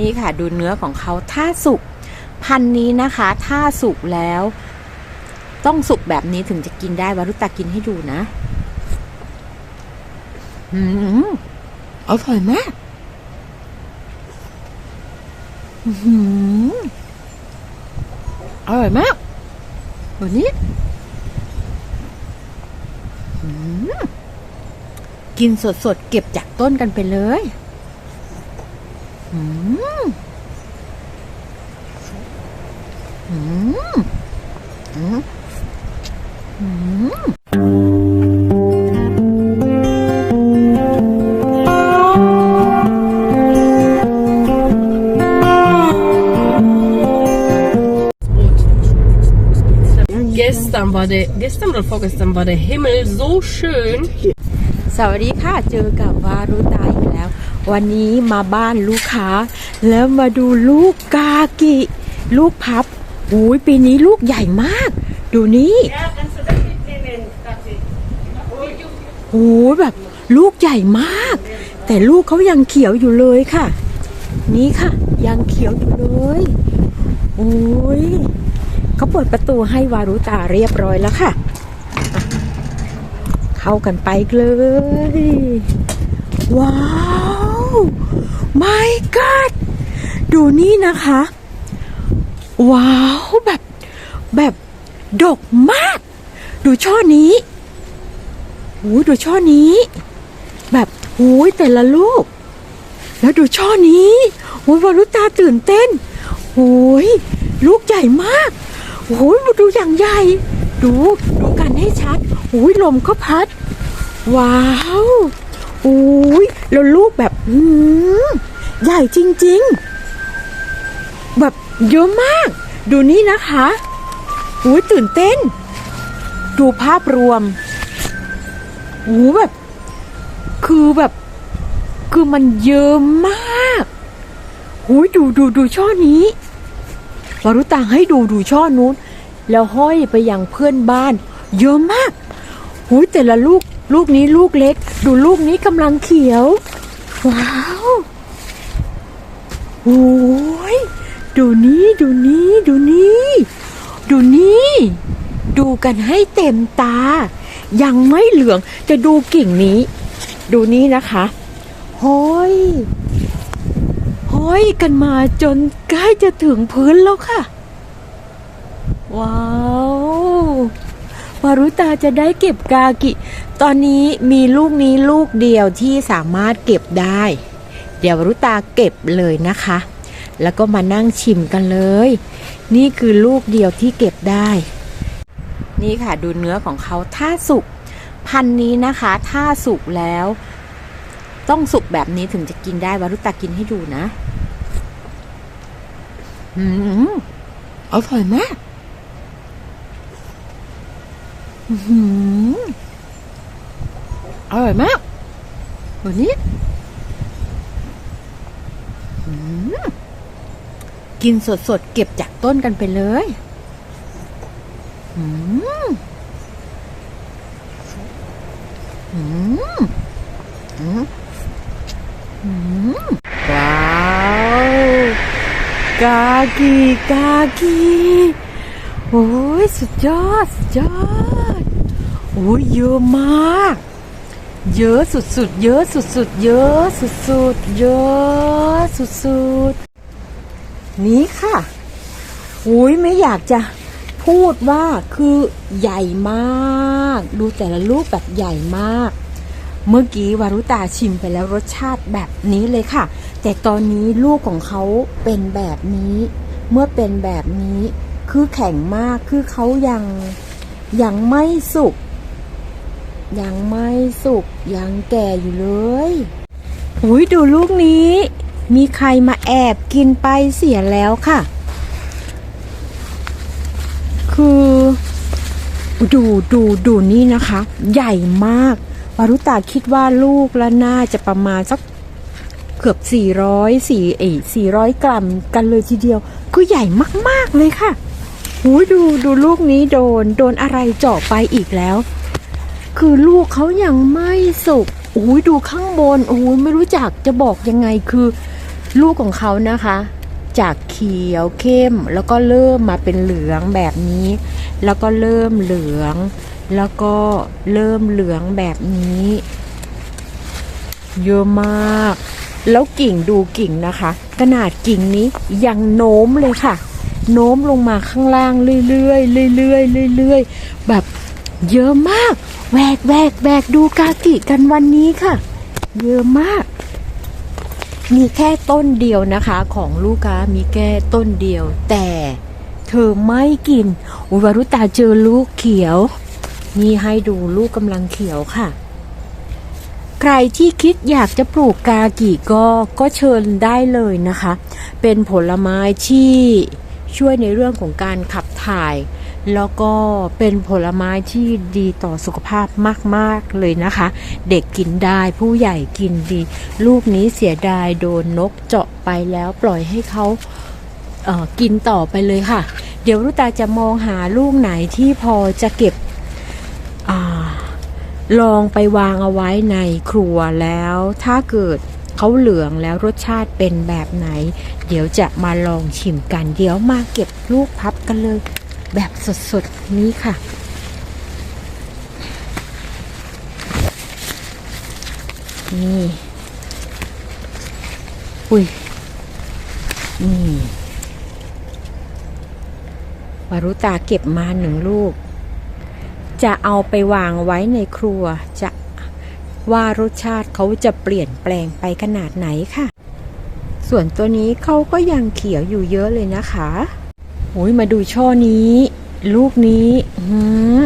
นี่ค่ะดูเนื้อของเขาถ้าสุกพันนี้นะคะ ถ้าสุกแล้ว ต้องสุกแบบนี้ถึงจะกินได้วารุตากินให้ดูนะอืมอร่อยมากอื้อหือร่อยมากแบบนี้อืมกินสดๆ เก็บจากต้นกันไปเลย อืมอืมอืมอืม Gestern war der, gestern oder vorgestern war der Himmel so schön. สวัสดีค่ะ เจอกับวารุตาอีกแล้ว วันนี้มาบ้านลูกค้า แล้วมาดูลูกกากิ ลูกพับโอ้ยปีนี้ลูกใหญ่มาก ดูนี่โอ้ยแบบลูกใหญ่มาก แต่ลูกเขายังเขียวอยู่เลยค่ะ นี่ค่ะ ยังเขียวอยู่เลยโอ้ยเขาเปิดประตูให้วารุตาเรียบร้อยแล้วค่ะเข้ากันไปเลย ว้าว my god ดูนี่นะคะ ว้าว แบบ แบบ ดกมาก ดูช่อนี้โอ้ยดูช่อนี้ แบบโอ้ยแต่ละลูก แล้วดูช่อนี้โอ้ยวรุตาตื่นเต้นโอ้ยลูกใหญ่มากโอ้ยดูอย่างใหญ่ ดูดูกันให้ชัดโอ้ยลมก็พัด ว้าวโอ้ยแล้วลูกแบบอืม ใหญ่จริงๆ แบบเยอะมาก ดูนี่นะคะโอ้ยตื่นเต้น ดูภาพรวมโอ้แบบ คือแบบ คือมันเยอะมากโอ้ยดูดูดูช่อนี้วารุตาให้ดูดูช่อนู้น แล้วห้อยไปยังเพื่อนบ้าน เยอะมากโอ้ยแต่ละลูก ลูกนี้ลูกเล็ก ดูลูกนี้กำลังเขียว ว้าว โอ้ยดูนี้ดูนี้ดูนี้ ดูนี้ ดูกันให้เต็มตา ยังไม่เหลืองจะดูกิ่งนี้ ดูนี้นะคะห้อยห้อยกันมาจนใกล้จะถึงพื้นแล้วค่ะ ว้าววารุตาจะได้เก็บกากิ ตอนนี้มีลูกนี้ลูกเดียวที่สามารถเก็บได้ เดี๋ยววรุตาเก็บเลยนะคะ แล้วก็มานั่งชิมกันเลย นี่คือลูกเดียวที่เก็บได้ นี่ค่ะดูเนื้อของเขาถ้าสุกพันนี้นะคะ ถ้าสุกแล้ว ต้องสุกแบบนี้ถึงจะกินได้วารุตากินให้ดูนะอืมอร่อยมากอื้อร่อยมากวันนี้ กินสดๆเก็บจากต้นกันไปเลยอืมอืมอืมอืมว้าวกากีกากีโอ้ยสุดยอด สุดยอด โอ้ยเยอะมาก เยอะสุดๆ เยอะสุดๆ เยอะสุดๆ เยอะสุดๆ นี่ค่ะอุ้ยไม่อยากจะพูดว่าคือใหญ่มาก ดูแต่ละลูกแบบใหญ่มาก เมื่อกี้วารุตาชิมไปแล้วรสชาติแบบนี้เลยค่ะ แต่ตอนนี้ลูกของเขาเป็นแบบนี้ เมื่อเป็นแบบนี้คือแข็งมากคือเขายังยังไม่สุก ยังไม่สุกยังแก่อยู่เลยหุยดูลูกนี้ มีใครมาแอบกินไปเสียแล้วค่ะ คือดูดูดูนี่นะคะ ใหญ่มากวารุตาคิดว่าลูกละน่าจะประมาณสักเกือบ 400สี่เอย400 กรัมกันเลยทีเดียว คือใหญ่มาก ๆ เลยค่ะหูยดูดูลูกนี้โดน โดนอะไรเจาะไปอีกแล้ว คือลูกเขายังไม่สุกโอ้ยดูข้างบนโอ้ยไม่รู้จักจะบอกยังไงคือ ลูกของเขานะคะ จากเขียวเข้ม แล้วก็เริ่มมาเป็นเหลืองแบบนี้ แล้วก็เริ่มเหลือง แล้วก็เริ่มเหลืองแบบนี้ เยอะมาก แล้วกิ่งดูกิ่งนะคะ ขนาดกิ่งนี้ยังโน้มเลยค่ะ โน้มลงมาข้างล่างเรื่อยๆเรื่อยๆเรื่อยๆแบบเยอะมาก แหวกแหวกแหวกดูกากิกันวันนี้ค่ะ เยอะมาก มีแค่ต้นเดียวนะคะของลูกค้ามีแค่ต้นเดียว แต่เธอไม่กินอุวารุตาเจอลูกเขียว นี่ให้ดูลูกกำลังเขียวค่ะ ใครที่คิดอยากจะปลูกกากิก็ก็เชิญได้เลยนะคะ เป็นผลไม้ที่ช่วยในเรื่องของการขับถ่าย แล้วก็เป็นผลไม้ที่ดีต่อสุขภาพมากๆเลยนะคะ เด็กกินได้ผู้ใหญ่กินดี ลูกนี้เสียดายโดนนกเจาะไปแล้วปล่อยให้เขาเกินต่อไปเลยค่ะ เดี๋ยวรุตาจะมองหาลูกไหนที่พอจะเก็บอลองไปวางเอาไว้ในครัวแล้ว ถ้าเกิดเขาเหลืองแล้วรสชาติเป็นแบบไหน เดี๋ยวจะมาลองชิมกัน เดี๋ยวมาเก็บลูกพับกันเลย แบบสดๆ นี้ค่ะ นี่ อุ้ย นี่วารุตาเก็บมาหนึ่งลูก จะเอาไปวางไว้ในครัวจะว่ารสชาติเขาจะเปลี่ยนแปลงไปขนาดไหนค่ะ ส่วนตัวนี้เขาก็ยังเขียวอยู่เยอะเลยนะคะ โอ้ยมาดูช่อนี้ ลูกนี้หือ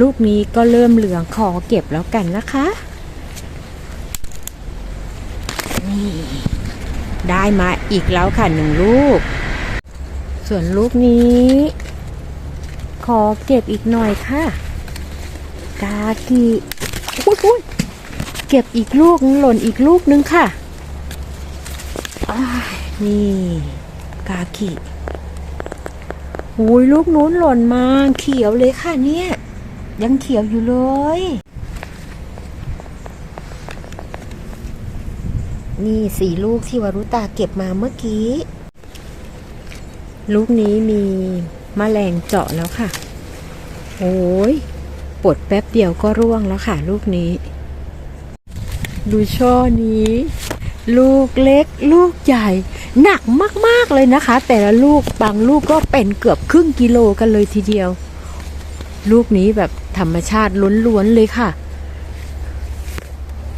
ลูกนี้ก็เริ่มเหลืองขอเก็บแล้วกันนะคะ นี่ได้มาอีกแล้วค่ะหนึ่งลูก ส่วนลูกนี้ ขอเก็บอีกหน่อยค่ะ กากิอุ้ยอุ้ยเก็บอีกลูกหล่นอีกลูกนึงค่ะนี่ กากิ อุ้ยลูกนู้นหล่นมาเขียวเลยค่ะเนี่ย ยังเขียวอยู่เลย นี่สี่ลูกที่วารุตาเก็บมาเมื่อกี้ ลูกนี้มีมแมลงเจาะแล้วค่ะ โอ้ยปลดแป๊บเดียวก็ร่วงแล้วค่ะ ลูกนี้ ดูช่อนี้ ลูกเล็กลูกใหญ่ หนักมากๆเลยนะคะ แต่ละลูกบางลูกก็เป็นเกือบครึ่งกิโลกันเลยทีเดียว ลูกนี้แบบธรรมชาติล้วนๆเลยค่ะ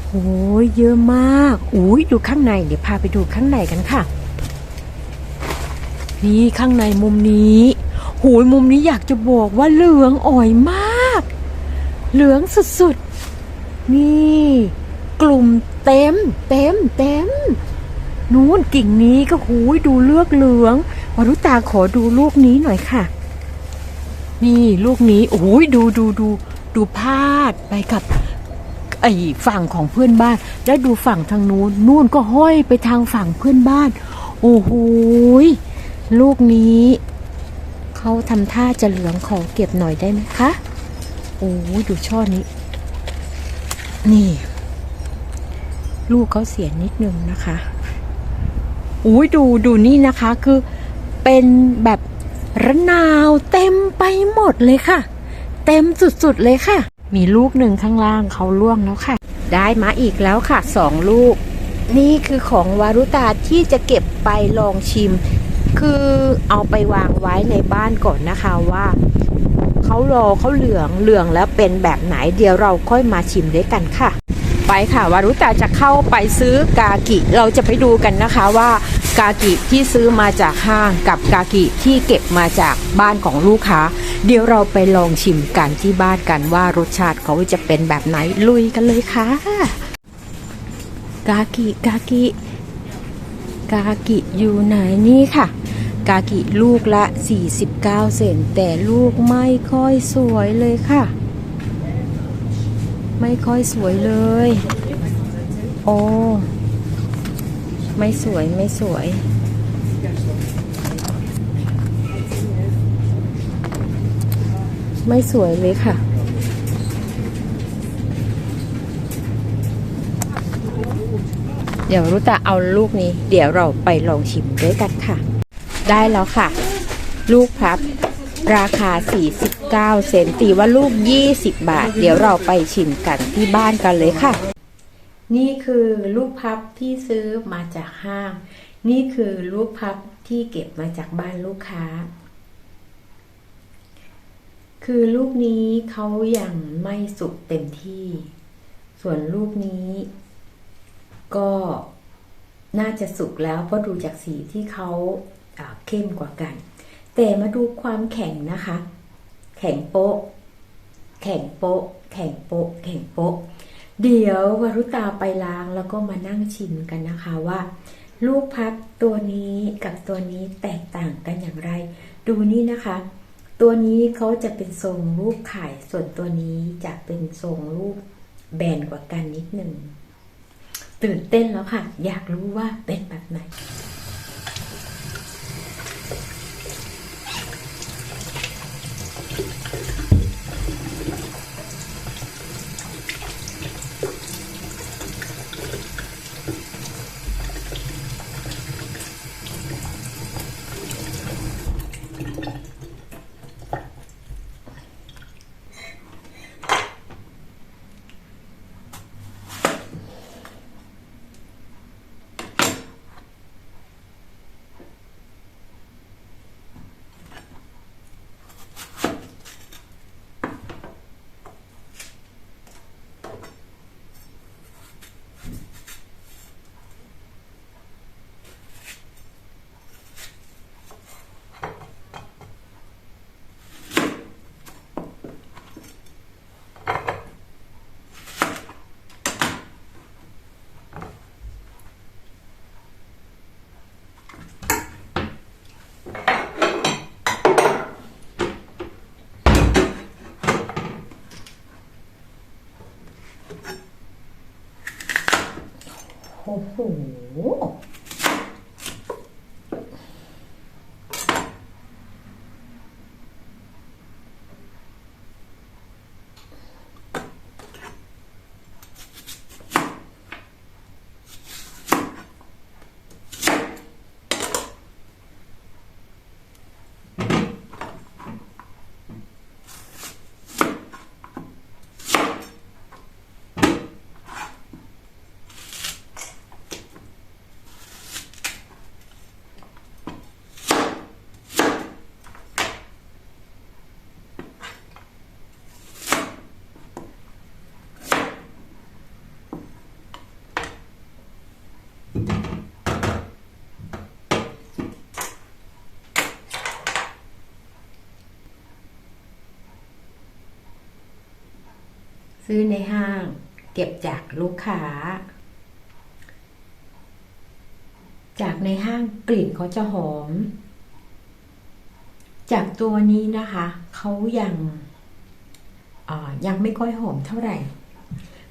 โอ้ยเยอะมากอุ้ยดูข้างในเดี๋ยวพาไปดูข้างในกันค่ะ นี่ข้างในมุมนี้โหยมุมนี้อยากจะบอกว่าเหลืองอ่อยมาก เหลืองสุดๆ นี่ กลุ่มเต็ม เต็ม เต็ม นู้นกิ่งนี้ก็หูยดูเลือกเหลืองวรุตาขอดูลูกนี้หน่อยค่ะ นี่ลูกนี้โอ้ยดูดูดูดูพาดไปกับไอ้ฝั่งของเพื่อนบ้าน แล้วดูฝั่งทางนู้นนู่นก็ห้อยไปทางฝั่งเพื่อนบ้าน โอ้โหลูกนี้เขาทำท่าจะเหลืองขอเก็บหน่อยได้ไหมคะ โอ้ยดูช่อนี้ นี่ ลูกเขาเสียนิดนึงนะคะอุ้ยดูดูนี่นะคะคือเป็นแบบระนาวเต็มไปหมดเลยค่ะ เต็มสุดๆเลยค่ะ มีลูกหนึ่งข้างล่างเขาล่วงแล้วค่ะ ได้มาอีกแล้วค่ะสองลูก นี่คือของวารุตาที่จะเก็บไปลองชิม คือเอาไปวางไว้ในบ้านก่อนนะคะว่าเขารอเขาเหลืองเหลืองแล้วเป็นแบบไหนเดี๋ยวเราค่อยมาชิมด้วยกันค่ะ ไปค่ะวารุตาจะเข้าไปซื้อกากิ เราจะไปดูกันนะคะว่ากากิที่ซื้อมาจากห้างกับกากิที่เก็บมาจากบ้านของลูกค้า เดี๋ยวเราไปลองชิมกันที่บ้านกันว่ารสชาติเขาจะเป็นแบบไหนลุยกันเลยค่ะ กากิกากิ กากิอยู่ไหนนี่ค่ะ กากิลูกละ 49 เซนแต่ลูกไม่ค่อยสวยเลยค่ะ ไม่ค่อยสวยเลย โอ้ไม่สวยไม่สวย ไม่สวยเลยค่ะ เดี๋ยวรุตาเอาลูกนี้ เดี๋ยวเราไปลองชิมด้วยกันค่ะ ได้แล้วค่ะ ลูกพับ ราคา 49 เซนตีว่าลูก 20 บาท เดี๋ยวเราไปชิมกันที่บ้านกันเลยค่ะ นี่คือลูกพับที่ซื้อมาจากห้าง นี่คือลูกพับที่เก็บมาจากบ้านลูกค้า คือลูกนี้เขายังไม่สุกเต็มที่ ส่วนลูกนี้ ก็น่าจะสุกแล้วเพราะดูจากสีที่เขาเข้มกว่ากัน แต่มาดูความแข็งนะคะ แข็งโป๊ะ แข็งโป๊ะ แข็งโป๊ะ แข็งโป๊ะ เดี๋ยววรุตาไปล้างแล้วก็มานั่งชิมกันนะคะว่า ลูกพับตัวนี้กับตัวนี้แตกต่างกันอย่างไร ดูนี่นะคะ ตัวนี้เขาจะเป็นทรงรูปไข่ส่วนตัวนี้จะเป็นทรงรูปแบนกว่ากันนิดหนึ่งตื่นเต้นแล้วค่ะ อยากรู้ว่าเป็นแบบไหน โอ้โห ซื้อในห้าง เก็บจากลูกค้า จากในห้างกลิ่นเขาจะหอม จากตัวนี้นะคะเขายังยังไม่ค่อยหอมเท่าไหร่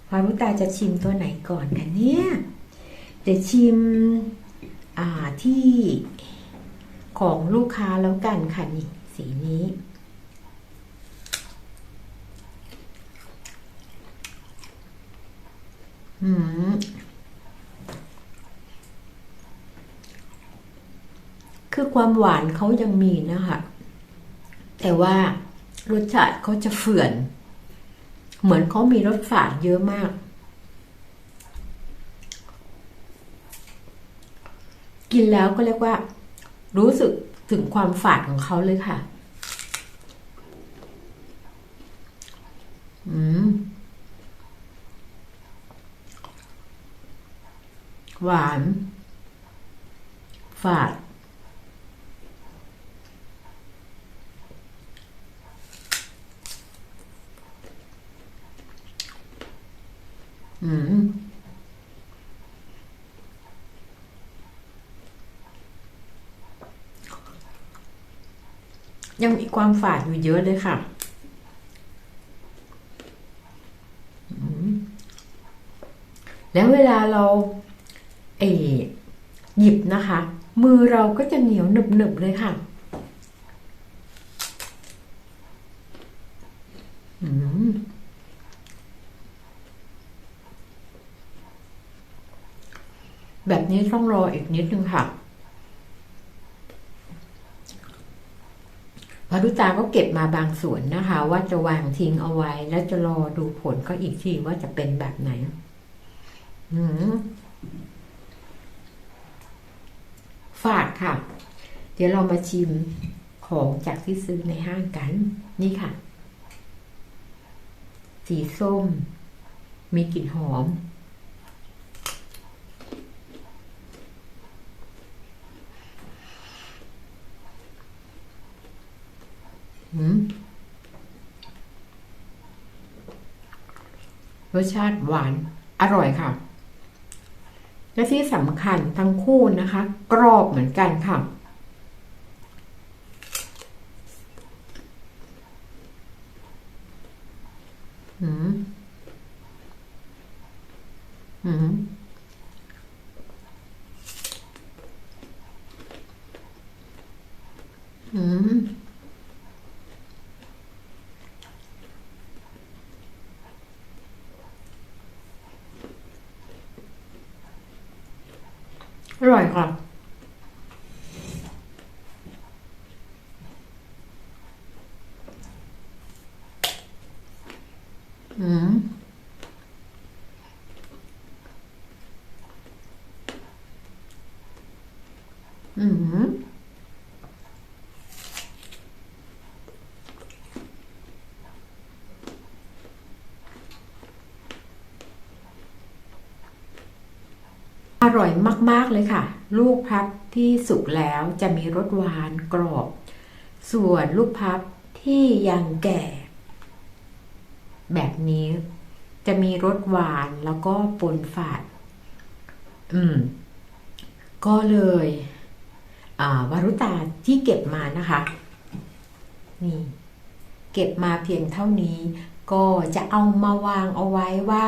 พารุตาจะชิมตัวไหนก่อนกันเนี่ยเดี๋ยวชิมที่ของลูกค้าแล้วกันค่ะนี่สีนี้ อืมคือความหวานเขายังมีนะคะ แต่ว่ารสชาติเขาจะเฝื่อน เหมือนเขามีรสฝาดเยอะมาก กินแล้วก็เรียกว่า รู้สึกถึงความฝาดของเขาเลยค่ะ อืม หวาน ฝาด อืมยังมีความฝาดอยู่เยอะเลยค่ะแล้วเวลาเรา เอหยิบนะคะ มือเราก็จะเหนียวหนึบๆเลยค่ะแบบนี้ต้องรออีกนิดนึงค่ะพารุตาก็เก็บมาบางส่วนนะคะ ว่าจะวางทิ้งเอาไว้ แล้วจะรอดูผลก็อีกทีว่าจะเป็นแบบไหน อืม ฝาดค่ะ เดี๋ยวเรามาชิมของจากที่ซื้อในห้างกัน นี่ค่ะ สีส้ม มีกลิ่นหอม รสชาติหวาน อร่อยค่ะ และที่สำคัญทั้งคู่นะคะ กรอบเหมือนกันค่ะ อืม อืม หืม อร่อยค่ะอืม อืม อ ร่อยมากๆเลยค่ะ ลูกพับที่สุกแล้วจะมีรสหวานกรอบ ส่วนลูกพับที่ยังแก่ แบบนี้จะมีรสหวานแล้วก็ปนฝาด อืม ก็เลยวารุตาที่เก็บมานะคะ นี่ เก็บมาเพียงเท่านี้ ก็จะเอามาวางเอาไว้ว่า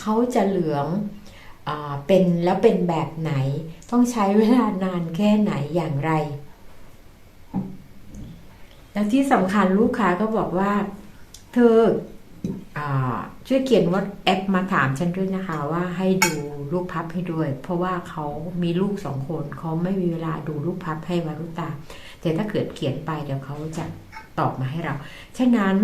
เขาจะเหลือง เป็นแล้วเป็นแบบไหน ต้องใช้เวลานานแค่ไหนอย่างไร แล้วที่สำคัญลูกค้าก็บอกว่า เธออช่วยเขียนว่าแอปมาถามฉันด้วยนะคะ ว่าให้ดูลูกพับให้ด้วย เพราะว่าเขามีลูกสองคนเขาไม่มีเวลาดูลูกพับให้วารุตา แต่ถ้าเกิดเขียนไปเดี๋ยวเขาจะตอบมาให้เรา ฉะนั้น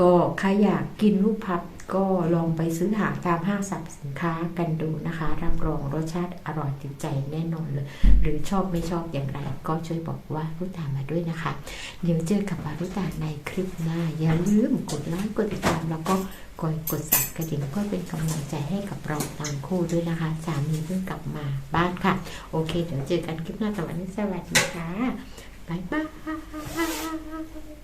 ก็ใครอยากกินลูกพับ ก็ลองไปซื้อหาตามห้างสรรพสินค้ากันดูนะคะ รับรองรสชาติอร่อยติดใจแน่นอนเลย หรือชอบไม่ชอบอย่างไร ก็ช่วยบอกว่ารุตามาด้วยนะคะ เดี๋ยวเจอกับวารุตาในคลิปหน้า อย่าลืมกดไลค์กดติดตามแล้วก็กดกดสั่นกระดิ่งเพื่อเป็นกำลังใจให้กับเราทางคู่ด้วยนะคะสามีเพิ่งกลับมาบ้านค่ะ โอเค เดี๋ยวเจอกันคลิปหน้าแต่วันนี้สวัสดีค่ะบ๊ายบาย